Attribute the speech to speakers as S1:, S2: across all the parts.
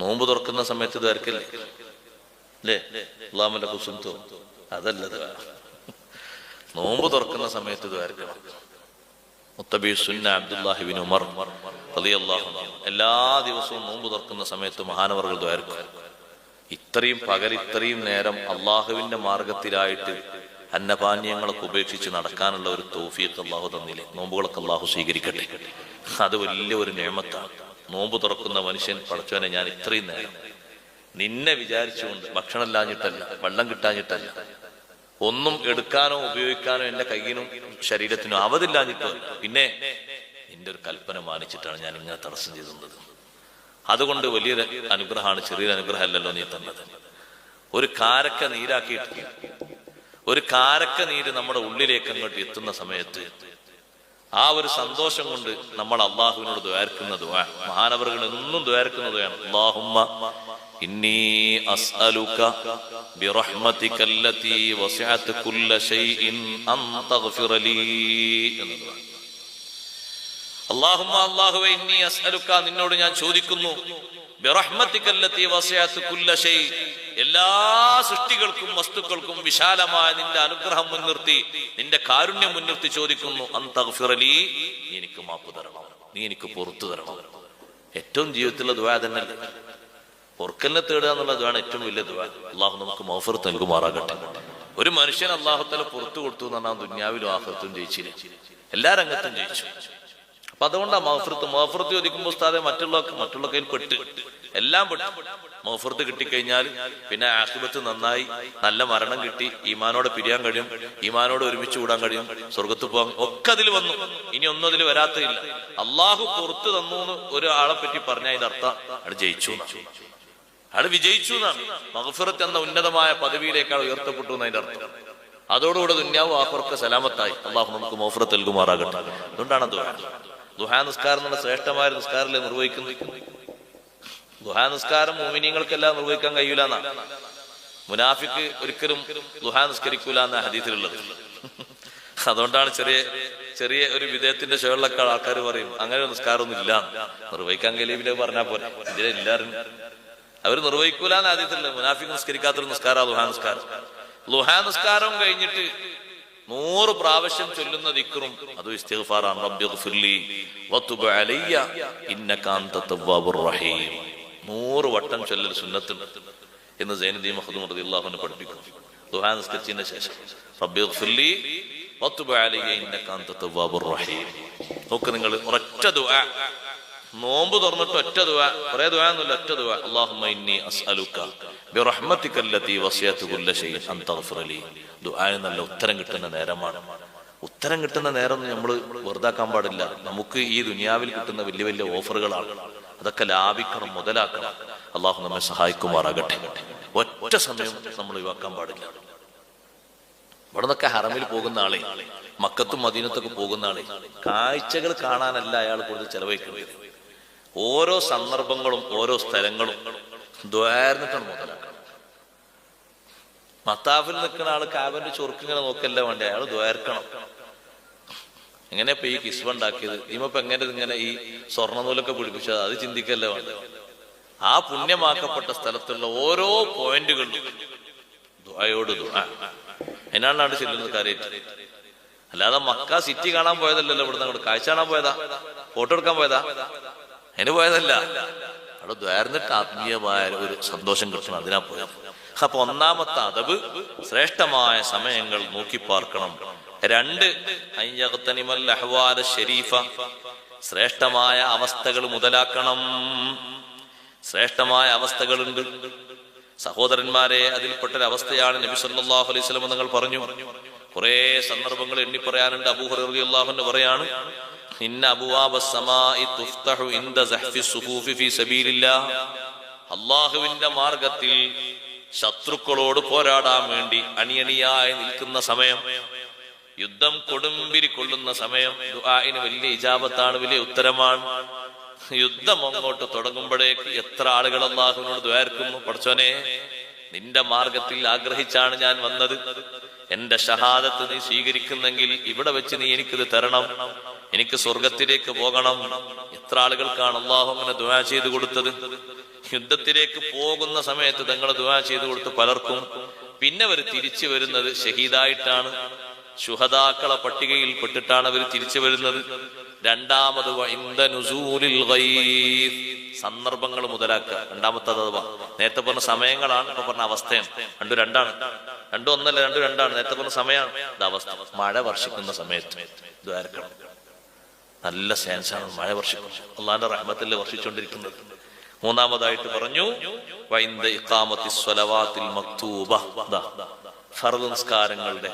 S1: നോമ്പ് തുറക്കുന്ന സമയത്ത് ദ്വാരക്കല്ലേ അല്ലേ അള്ളാമല്ല കുസുംതോ. അതല്ല ദ്വാ. നോമ്പ് തുറക്കുന്ന സമയത്ത് ദ്വാരക്കണം മുത്തബി സുന്ന ഉമർ എല്ലാ ദിവസവും നോമ്പ് തുറക്കുന്ന സമയത്ത് മഹാനവർകൾ ദ്വാരക്കും ഇത്രയും പകൽ ഇത്രയും നേരം അള്ളാഹുവിന്റെ മാർഗത്തിലായിട്ട് അന്നപാനീയങ്ങളൊക്കെ ഉപേക്ഷിച്ച് നടക്കാനുള്ള ഒരു തോഫിയൊക്കെ അള്ളാഹു തന്നില്ലേ? നോമ്പുകളൊക്കെ അള്ളാഹു സ്വീകരിക്കട്ടെ. അത് വലിയ ഒരു നിയമത്താണ്. നോമ്പ് തുറക്കുന്ന മനുഷ്യൻ പടച്ചവനെ ഞാൻ ഇത്രയും നേരം നിന്നെ വിചാരിച്ചുകൊണ്ട് ഭക്ഷണം ഇല്ലാഞ്ഞിട്ടല്ല വെള്ളം കിട്ടാഞ്ഞിട്ടല്ല ഒന്നും എടുക്കാനോ ഉപയോഗിക്കാനോ എന്റെ കയ്യിനും ശരീരത്തിനും അവതില്ലാഞ്ഞിട്ടോ പിന്നെ നിന്റെ ഒരു കൽപ്പന മാനിച്ചിട്ടാണ് ഞാൻ ഇങ്ങനെ തടസ്സം ചെയ്തത് അതുകൊണ്ട് വലിയൊരു അനുഗ്രഹമാണ് ചെറിയൊരു അനുഗ്രഹം അല്ലല്ലോ നീ തന്നത്. ഒരു കാരക്ക നീരാക്കിയിട്ട് ഒരു കാരക്ക നീര് നമ്മുടെ ഉള്ളിലേക്ക് അങ്ങോട്ട് എത്തുന്ന സമയത്ത് ആ ഒരു സന്തോഷം കൊണ്ട് നമ്മൾ അള്ളാഹുവിനോട് ദ്വാരക്കുന്ന ദ്വാ മഹാനവറുകൾ എന്നും ദ്വാരക്കുന്ന ദ്വയാണ് അള്ളാഹുമ്മ ബിറഹ്മതിക അല്ലതി വസിഅത് കുല്ല ശൈഇൻ അൻ തഗ്ഫിറ ലീ എന്ന് ദ്വാ. അള്ളാഹുമ്മ അള്ളാഹുവേ ഇന്നി അസ്അലുക നിന്നോട് ഞാൻ ചോദിക്കുന്നു. എല്ലാ സൃഷ്ടികൾക്കും വസ്തുക്കൾക്കും വിശാലമായ നിന്റെ അനുഗ്രഹം മുൻനിർത്തി നിന്റെ കാരുണ്യം മുൻനിർത്തി ചോദിക്കുന്നു അൻ തഗ്ഫിറ ലീ നീ എനിക്ക് മാപ്പ് തരണം നീ എനിക്ക് പുറത്തു തരണം. ഏറ്റവും ജീവിതത്തിലുള്ള ദ്വാ തന്നെ. പൊറുക്കലിനെ തേടുക എന്നുള്ളതാണ് ഏറ്റവും വലിയ ദ്വാ അള്ളാഹു നമുക്ക് മോഫർ നൽകുമാറാകട്ടെ. ഒരു മനുഷ്യൻ അള്ളാഹുത്തല പുറത്തു കൊടുത്തു എന്ന് പറഞ്ഞാൽ ദുന്യാവിലും ആഹ്ലത്തും ജയിച്ചില്ല എല്ലാ രംഗത്തും ജയിച്ചു. അപ്പൊ അതുകൊണ്ടാണ് മഹഫൃത്ത് മഹഫൃത്ത് ചോദിക്കുമ്പോൾ ഉസ്താദെ മറ്റുള്ള മറ്റുള്ള കയ്യിൽ പെട്ട്. എല്ലാം പെട്ട്. മഹഫൃത്ത് കിട്ടിക്കഴിഞ്ഞാൽ പിന്നെ ആശുപത്രി നന്നായി നല്ല മരണം കിട്ടി ഈമാനോട് പിരിയാൻ കഴിയും ഈമാനോട് ഒരുമിച്ച് കൂടാൻ കഴിയും സ്വർഗത്ത് പോകാൻ ഒക്കെ അതിൽ വന്നു. ഇനി ഒന്നും അതിൽ വരാത്തില്ല അള്ളാഹു പുറത്തു തന്നു എന്ന് ഒരാളെ പറ്റി പറഞ്ഞ അതിന്റെ അർത്ഥം അവിടെ ജയിച്ചു. അയാൾ വിജയിച്ചു എന്നാണ്. മഹഫിറത്ത് എന്ന ഉന്നതമായ പദവിയിലേക്കാൾ ഉയർത്തപ്പെട്ടു എന്നതിന്റെ അർത്ഥം. അതോടുകൂടെ ദുന്യാവ് ആഫർക്ക് സലാമത്തായി. അള്ളാഹു നമുക്ക് മോഫറത്ത് നൽകുമാറാകട്ടെ. അതുകൊണ്ടാണ് ദുഹാ ദുഹാ നിസ്കാരം എന്നുള്ള ശ്രേഷ്ഠമായ നിസ്കാരമല്ലേ നിർവഹിക്കുന്നത് ദുഹാ നിസ്കാരം മോമിനിയങ്ങൾക്കെല്ലാം നിർവഹിക്കാൻ കഴിയൂല എന്നാ മുനാഫിക്ക് ഒരിക്കലും ദുഹാ നിസ്കരിക്കൂല എന്ന ഹദീസിലുള്ളത്. അതുകൊണ്ടാണ് ചെറിയ ചെറിയ ഒരു വിധേയത്തിന്റെ ഷോകളിലൊക്കെ ആൾക്കാർ പറയും അങ്ങനെ നിസ്കാരമൊന്നും ഇല്ല നിർവഹിക്കാൻ കഴിയില്ല പറഞ്ഞാൽ പോലെ ഇതിലെ എല്ലാവരും അവർ നിർവഹിക്കൂല എന്ന് ആദ്യത്തില്ല മുനാഫിക്ക് നിസ്കരിക്കാത്തൊരു നിസ്കാരം ദുഹാ നിസ്കാരം. ലുഹാ നിസ്കാരം കഴിഞ്ഞിട്ട് നൂറ് പ്രാവശ്യം ചൊല്ലുന്ന ദിക്റും അത് ഇസ്തിഗ്ഫാറാണ്. ഇന്നക റഹീം. നൂറ് വട്ടം ചൊല്ലൽ സുന്നത്തുണ്ട് എന്ന് സൈനുദ്ദീൻ മഖ്ദൂം റളിയല്ലാഹു അൻഹു പഠിപ്പിക്കും ലുഹാ നിസ്കരിച്ചതിന് ശേഷം റബ്ബി ഇന്നക റഹീം. നോക്ക് നിങ്ങൾ ഒറ്റ ദുആ. നോമ്പ് തുറന്നിട്ട് ഒറ്റ ദുആ. കുറെ ദുആ ഒറ്റ ദുആ. അല്ലാഹുമ്മ ഇന്നി അസ്അലുക. നല്ല ഉത്തരം കിട്ടുന്ന നേരമാണ്. ഉത്തരം കിട്ടുന്ന നേരം നമ്മൾ വെറുതാക്കാൻ പാടില്ല. നമുക്ക് ഈ ദുനിയാവിൽ കിട്ടുന്ന വലിയ വലിയ ഓഫറുകളാണ്. അതൊക്കെ ലാഭിക്കണം മുതലാക്കണം. അള്ളാഹു നമ്മെ സഹായിക്കുമാറാകട്ടെ. ഒറ്റ സമയം നമ്മൾ ഒഴിവാക്കാൻ പാടില്ല. ഇവിടെ നിന്നൊക്കെ ഹറമിൽ പോകുന്ന ആളെ മക്കത്തും മദീനത്തൊക്കെ പോകുന്ന ആളെ കാഴ്ചകൾ കാണാനല്ല അയാൾ കൂടുതൽ ചെലവഴിക്കുന്നത് ഓരോ സന്ദർഭങ്ങളും ഓരോ സ്ഥലങ്ങളും ദ്വാരന്നിട്ടാണ് മുതലാക്കണം. മത്താഫിൽ നിൽക്കുന്ന ആൾ കാബന്റെ ചൊറുക്കിങ്ങനെ നോക്കല്ല വേണ്ടേ? അയാൾ ദ്വാരക്കണം എങ്ങനെ ഇപ്പൊ ഈ കിസ്വ ഉണ്ടാക്കിയത്? ഇമ്മപ്പൊ എങ്ങനെ ഇങ്ങനെ ഈ സ്വർണനൂലൊക്കെ പിടിപ്പിച്ചത്? അത് ചിന്തിക്കല്ലേ വേണ്ട? ആ പുണ്യമാക്കപ്പെട്ട സ്ഥലത്തുള്ള ഓരോ പോയിന്റുകളും ദ്വായോട് ദ്വാ ചെല്ലുന്നത് കാര്യമായിട്ട്. അല്ലാതെ മക്ക സിറ്റി കാണാൻ പോയതല്ലല്ലോ ഇവിടുന്ന് അങ്ങോട്ട്. കാഴ്ച കാണാൻ പോയതാ? ഫോട്ടോ എടുക്കാൻ പോയതാ? അതിന് പോയതല്ല. അവിടെ ദ്വാരന്നിട്ട് ആത്മീയമായ ഒരു സന്തോഷം കിട്ടണം അതിനാ പോയത്. അപ്പൊ ഒന്നാമത്തെ അതവ് ശ്രേഷ്ഠമായ സമയങ്ങൾ നോക്കി പാർക്കണം. രണ്ട് അയ്യകത്തനിമൽ അഹ്വാല ഷെരീഫ ശ്രേഷ്ഠമായ അവസ്ഥകൾ മുതലാക്കണം. ശ്രേഷ്ഠമായ അവസ്ഥകളുണ്ട്. സഹോദരന്മാരെ അതിൽപ്പെട്ട ഒരു അവസ്ഥയാണ് നബി സല്ലാഹു അലൈഹി വസല്ലം നിങ്ങൾ പറഞ്ഞു. കുറെ സന്ദർഭങ്ങൾ എണ്ണി പറയാനുണ്ട്. അബൂ ഹുറൈറ പറയാണ് അല്ലാഹുവിന്റെ മാർഗത്തിൽ ശത്രുക്കളോട് പോരാടാൻ വേണ്ടി അണിയണിയായി നിൽക്കുന്ന സമയം യുദ്ധം കൊടുമ്പിരി കൊള്ളുന്ന സമയം ദുആഇന് വലിയ ഇജാബത്താണ് വലിയ ഉത്തരമാണ്. യുദ്ധം അങ്ങോട്ട് തുടങ്ങുമ്പോഴേക്ക് എത്ര ആളുകൾ അള്ളാഹുവിനോട് ദ്വാർക്കുന്നു പഠിച്ചോനെ നിന്റെ മാർഗത്തിൽ ആഗ്രഹിച്ചാണ് ഞാൻ വന്നത്. എന്റെ ഷഹാദത്ത് നീ സ്വീകരിക്കുന്നെങ്കിൽ ഇവിടെ വെച്ച് നീ എനിക്കിത് തരണം. എനിക്ക് സ്വർഗത്തിലേക്ക് പോകണം. എത്ര ആളുകൾക്കാണ് അള്ളാഹു അങ്ങനെ ദുവാ ചെയ്തു കൊടുത്തത്. യുദ്ധത്തിലേക്ക് പോകുന്ന സമയത്ത് തങ്ങൾ ദുവാ ചെയ്തു കൊടുത്ത് പലർക്കും പിന്നെ അവർ തിരിച്ചു വരുന്നത് ഷഹീദായിട്ടാണ്. ശുഹദാക്കളെ പട്ടികയിൽ പെട്ടിട്ടാണ് അവർ തിരിച്ചു വരുന്നത്. രണ്ടാമത്. സന്ദർഭങ്ങൾ മുതലാക്കുക. രണ്ടാമത്തെ അഥവാ നേരത്തെ പറഞ്ഞ സമയങ്ങളാണ്. ഇപ്പൊ പറഞ്ഞ അവസ്ഥയാണ്. രണ്ടു രണ്ടാണ്. രണ്ടു ഒന്നല്ല രണ്ടു രണ്ടാണ്. നേരത്തെ പറഞ്ഞ സമയമാണ്. അവസ്ഥ. മഴ വർഷിക്കുന്ന സമയത്ത് ദ്വാരക്കണം നല്ല സെൻസാണ് മഴ വർഷിക്കും അള്ളാന്റെ റഹ്മത്തിൽ വർഷിച്ചുകൊണ്ടിരിക്കുന്നത് മൂന്നാമതായിട്ട് പറഞ്ഞു ഫർദ് നിസ്കാരങ്ങളുടെ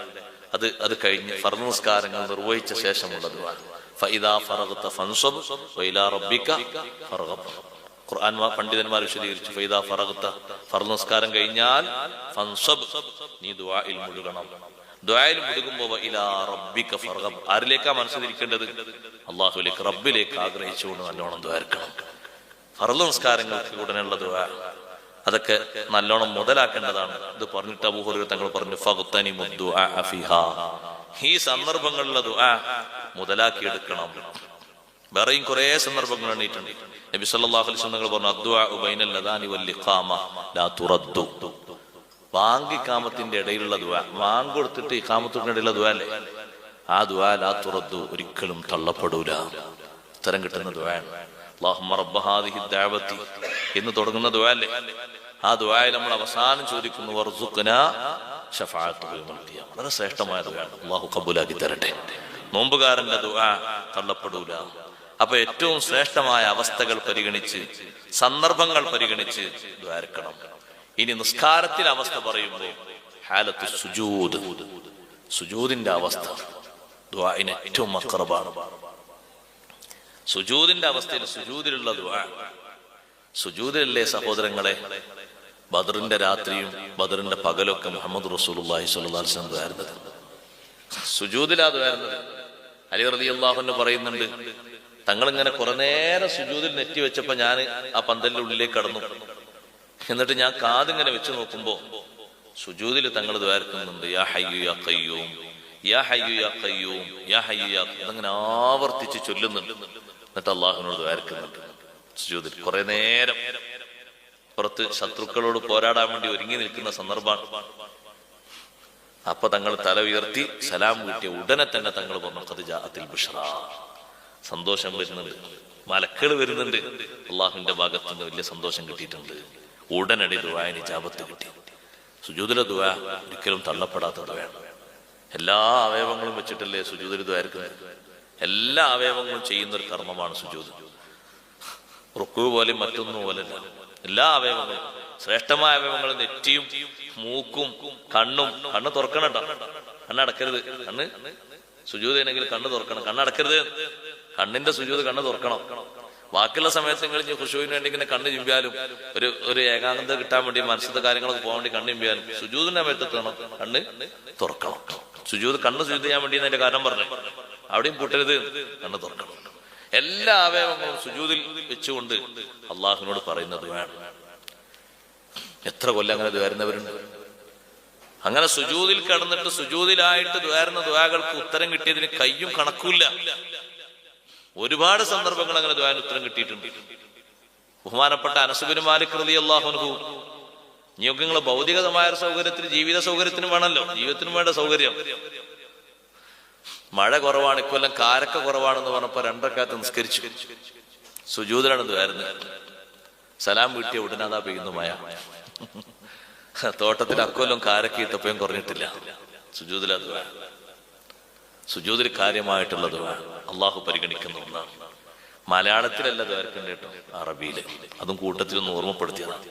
S1: അത് അത് കഴിഞ്ഞ് ഫർദ് നിസ്കാരങ്ങൾ നിർവഹിച്ച ശേഷമുള്ളത്. പണ്ഡിതന്മാർ വിശദീകരിച്ചു ഫൈദാ ഫറഗത്ത ഫർദ് നിസ്കാരം കഴിഞ്ഞാൽ നീ ദുആയിൽ മുഴുകണം. ദ്വായിൽ മുടുകുമ്പോ ഇലാ റബ്ബിക ഫർഗബ്. ആരിലേക്കാ മനസ്സിലിരിക്കേണ്ടത്? അള്ളാഹുലേക്ക് റബ്ബിലേക്ക് ആഗ്രഹിച്ചുകൊണ്ട് നല്ലോണം ദ്വാരക്കണം ഫർദ് നമസ്കാരങ്ങൾക്ക് ഉടനെയുള്ള ദ്വാ അതൊക്കെ നല്ലോണം മുതലാക്കേണ്ടതാണ്. ഇത് പറഞ്ഞിട്ട് അബൂഹുറ തങ്ങൾ പറഞ്ഞു ഫിഹാ. ഈ സന്ദർഭങ്ങളിലെ ദുആ മുതലാക്കിയെടുക്കണം. വേറെയും കുറെ സന്ദർഭങ്ങൾ എണ്ണീട്ടുണ്ട് നബി സല്ലല്ലാഹു അലൈഹി വസല്ലം തങ്ങൾ പറഞ്ഞു അദ്വാ ബൈനൽ അദാനി വൽ ലിഖാമ ലാ തുറദ്ദു. വാങ്ക് ഇക്കാമത്തിന്റെ ഇടയിലുള്ള ദുആ. വാങ്ക് കൊടുത്തിട്ട് ഇക്കാമത്തിന്റെ ഇടയിലുള്ള ദുആ അല്ലേ? ആ ദുവാ ലാ തുറദ്ദു ഒരിക്കലും തള്ളപ്പെടൂല. ഉത്തരം കിട്ടുന്ന ദഅവതി എന്ന് തുടങ്ങുന്ന ദുവാ ആ ദുആയിൽ നമ്മൾ അവസാനം ചോദിക്കുന്നു വളരെ ശ്രേഷ്ഠമായ ദുവാണ് അല്ലാഹു കബൂലാക്കി തരട്ടെ. നോമ്പുകാരന്റെ ദുആ തള്ളപ്പെടൂല. അപ്പൊ ഏറ്റവും ശ്രേഷ്ഠമായ അവസ്ഥകൾ പരിഗണിച്ച് സന്ദർഭങ്ങൾ പരിഗണിച്ച് ദ്വാരക്കണം ഇനി നിസ്കാരത്തിൽ അവസ്ഥ പറയുമ്പോൾ ഹാലത്ത് സുജൂദ്. സുജൂദിന്റെ അവസ്ഥ. ഏറ്റവും അക്രബാണ്. സുജൂദിന്റെ അവസ്ഥയിൽ സുജൂദിലുള്ള സുജൂദിലല്ലേ സഹോദരങ്ങളെ? ബദറിന്റെ രാത്രിയും ബദറിന്റെ പകലൊക്കെ മുഹമ്മദ് റസൂലി ദ്വാരുന്നത്. സുജൂദിലാ ദ്വാരുന്നത്. അലി റളിയല്ലാഹു പറയുന്നുണ്ട് തങ്ങൾ ഇങ്ങനെ കുറെ നേരം സുജൂദിൽ നെറ്റി വെച്ചപ്പോ ഞാൻ ആ പന്തലിന്റെ ഉള്ളിലേക്ക് കടന്നു. എന്നിട്ട് ഞാൻ കാതിങ്ങനെ വെച്ച് നോക്കുമ്പോ സുജൂതിൽ തങ്ങൾ ദ്വാരക്കുന്നുണ്ട് യാ ഹയ്യു യാ കയ്യൂം യാ ഹയ്യു യാ കയ്യൂം യാ ഹയ്യു യാ അതങ്ങനെ ആവർത്തിച്ച് ചൊല്ലുന്നുണ്ട്. എന്നിട്ട് അള്ളാഹുവിനോട് ദ്വാരക്കുന്നുണ്ട് സുജൂതിൽ കുറെ നേരം പുറത്ത് ശത്രുക്കളോട് പോരാടാൻ വേണ്ടി ഒരുങ്ങി നിൽക്കുന്ന സന്ദർഭമാണ്. അപ്പൊ തങ്ങൾ തല ഉയർത്തി സലാം കൂട്ടിയ ഉടനെ തന്നെ തങ്ങൾ പറഞ്ഞു കത് ജാഅത്തിൽ ബിഷ്റ. സന്തോഷം വരുന്നുണ്ട്. മലക്കൾ വരുന്നുണ്ട്. അള്ളാഹുവിന്റെ ഭാഗത്തുനിന്ന് വലിയ സന്തോഷം കിട്ടിയിട്ടുണ്ട്. ഉടനടി ദുവായന് ജാപത്ത് കിട്ടി. സുജൂദിലെ ദുവ ഒരിക്കലും തള്ളപ്പെടാത്ത ദുവയാണ് എല്ലാ അവയവങ്ങളും വെച്ചിട്ടല്ലേ സുജൂദിൽ ദ്വാരക്കുന്നത് എല്ലാ അവയവങ്ങളും ചെയ്യുന്ന ഒരു കർമ്മമാണ് സുജൂത്. റുക്കു പോലെ മറ്റൊന്നും പോലെ എല്ലാ അവയവങ്ങളും ശ്രേഷ്ഠമായ അവയവങ്ങൾ നെറ്റിയും മൂക്കും കണ്ണും കണ്ണ് തുറക്കണം. കണ്ണടക്കരുത് കണ്ണ് സുജൂതണെങ്കിൽ കണ്ണ്? തുറക്കണം. കണ്ണടക്കരുത് കണ്ണിന്റെ സുജൂത് കണ്ണ് തുറക്കണം. ബാക്കിയുള്ള സമയത്ത് നിങ്ങൾ ഖുഷുവിന് വേണ്ടി ഇങ്ങനെ കണ്ണു ചിമ്പിയാലും ഒരു ഒരു ഏകാന്തത കിട്ടാൻ വേണ്ടി മനസ്സിലത്തെ കാര്യങ്ങളൊക്കെ പോകാൻ വേണ്ടി കണ്ണു ചിമ്പിയാലും സുജൂതിന്റെ സമയത്ത് എത്തണം കണ്ണ് തുറക്കണം. സുജൂത് കണ്ണ് സുജൂത് ചെയ്യാൻ വേണ്ടി അതിന്റെ കാരണം പറഞ്ഞു. അവിടെയും കൂട്ടരുത് കണ്ണ് തുറക്കണം. എല്ലാ അവയവങ്ങളും സുജൂതിൽ വെച്ചുകൊണ്ട് അള്ളാഹുവിനോട് പറയുന്നത് വേണം. എത്ര കൊല്ലം അങ്ങനെ ദ്വാരുന്നവരുണ്ട് അങ്ങനെ സുജൂതിൽ കടന്നിട്ട് സുജൂതിലായിട്ട് ദ്വാരുന്ന ദ്വാകൾക്ക് ഉത്തരം കിട്ടിയതിന് കയ്യും കണക്കൂല്ല ഒരുപാട് സന്ദർഭങ്ങൾ അങ്ങനെ ദ്വാൻ ഉത്തരം കിട്ടിയിട്ടുണ്ട്. ബഹുമാനപ്പെട്ട അനസുബിന് മാലിക് റലി അള്ളാഹുനഹു ഇനിയൊക്കെ നിങ്ങൾ ഭൗതികമായ സൗകര്യത്തിന് ജീവിത സൗകര്യത്തിന് വേണമല്ലോ? ജീവിതത്തിനും വേണ്ട സൗകര്യം. മഴ കുറവാണ് ഇക്കൊല്ലം കാരക്ക കുറവാണെന്ന് പറഞ്ഞപ്പോ രണ്ടക്കാത്ത് നിസ്കരിച്ചു. സുജൂതനാണെന്ന് വരുന്നത് സലാം വീട്ടിയ ഉടനാഥാ അതാ പെയ്യുന്നു മഴ. തോട്ടത്തിൽ അക്കൊല്ലം കാരക്ക ഇട്ടപ്പോഴും കുറഞ്ഞിട്ടില്ല. സുജൂതിലത് സുജൂതിൽ കാര്യമായിട്ടുള്ളത് അള്ളാഹു പരിഗണിക്കുന്ന ഒന്നാണ്. മലയാളത്തിലല്ല ദ്വാരക്കണ്ട കേട്ടോ അറബിയിൽ. അതും കൂട്ടത്തിലൊന്ന് ഓർമ്മപ്പെടുത്തിയതാണ്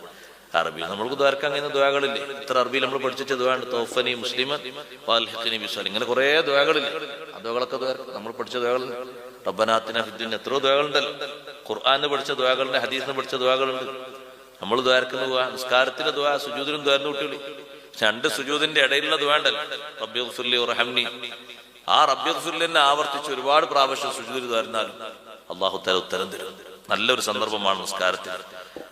S1: അറബി നമ്മൾക്ക് ദ്വാരക്കാൻ അങ്ങനെ ദ്വാകളില്ലേ? ഇത്ര അറബിയിൽ നമ്മൾ പഠിച്ചിട്ട് ദ്വാണ്ട് തോഫനി മുസ്ലിമൻ വാൽഹഖിനി ബിസ്വാൽ ഇങ്ങനെ കുറെ ദ്വാകളില്ലേ? ആ ദ്വകളൊക്കെ നമ്മൾ പഠിച്ച ദ്വാകൾ റബ്ബനാത്തിന ഫിദ്ദിൻ എത്രയോ ദ്വാകളുണ്ടല്ലോ. ഖുർആാന്ന് പഠിച്ച ദ്വാകളുണ്ട് ഹദീസിന് പഠിച്ച ദ്വാകളുണ്ട്. നമ്മൾ ദ്വാരക്കുന്ന ദ്വാ നിസ്കാരത്തിന്റെ ദ്വാ സുജൂദിനും ദ്വാരന്ന് കുട്ടികളി. രണ്ട് സുജൂദിന്റെ ഇടയിലുള്ള ദ്വാണ്ടല്ലോ? റബ്ബി ഗുഫിർലി റഹംനി ആ റബ്ബി ഗുഫിർലിനെ ആവർത്തിച്ച് ഒരുപാട് പ്രാവശ്യം സുജൂദിൽ തരുന്നാലും അള്ളാഹു തല ഉത്തരം തരും. നല്ലൊരു സന്ദർഭമാണ് നിസ്കാരത്തിൽ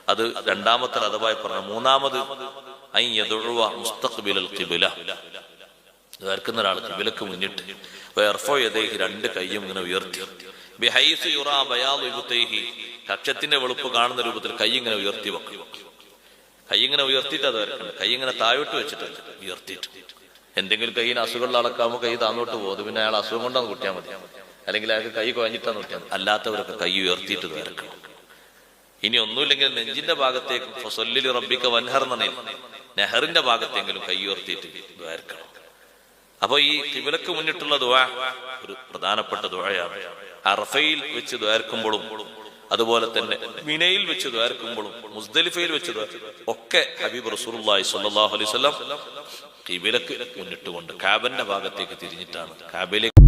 S1: അത് രണ്ടാമത്തെ അഥവായി പറഞ്ഞു മൂന്നാമത് ഒരാൾ കിബിലക്ക് മുന്നിട്ട് രണ്ട് കൈയും ഇങ്ങനെ ഉയർത്തി. ബിഹൈസു കക്ഷത്തിന്റെ വെളുപ്പ് കാണുന്ന രൂപത്തിൽ കൈ ഇങ്ങനെ ഉയർത്തി വെക്കും. കൈ ഇങ്ങനെ ഉയർത്തിയിട്ട് അത് വരക്കണം കൈ ഇങ്ങനെ താഴോട്ട് വെച്ചിട്ട് ഉയർത്തിയിട്ട്. എന്തെങ്കിലും കൈയിന് അസുഖങ്ങൾ അളക്കാമോ കൈ താന്നോട്ട് പോകും. പിന്നെ അയാൾ അസുഖം കൊണ്ടാന്ന് കുട്ടിയാൽ മതി. അല്ലെങ്കിൽ അയാൾക്ക് കൈ കുഴഞ്ഞിട്ടാന്ന് കുട്ടിയാൽ അല്ലാത്തവരൊക്കെ കൈ ഉയർത്തിയിട്ട് തീർക്കണം വരക്കണം ഇനി ഒന്നുമില്ലെങ്കിൽ നെഞ്ചിന്റെ ഭാഗത്തേക്ക് ഫസൊല്ലിൽ റബ്ബിക്ക വൻഹർ എന്ന നെഹറിന്റെ ഭാഗത്തെങ്കിലും കൈ ഉയർത്തിയിട്ട് ദ്വാരക്കണം അപ്പൊ ഈ കിബിലക്ക് മുന്നിട്ടുള്ള ദുആ ഒരു പ്രധാനപ്പെട്ട ദുആയാണ്. അറഫയിൽ വെച്ച് ദ്വാരക്കുമ്പോഴും അതുപോലെ തന്നെ മിനയിൽ വെച്ച് ദ്വാരക്കുമ്പോഴും മുസ്ദലിഫയിൽ വെച്ച് ഒക്കെ ഹബീബ് റസൂർലായി സ്വല്ലല്ലാഹു അലൈഹി വസല്ലം കിബിലക്ക് മുന്നിട്ടുകൊണ്ട് കാബന്റെ ഭാഗത്തേക്ക് തിരിഞ്ഞിട്ടാണ്. കാബയിലേക്ക്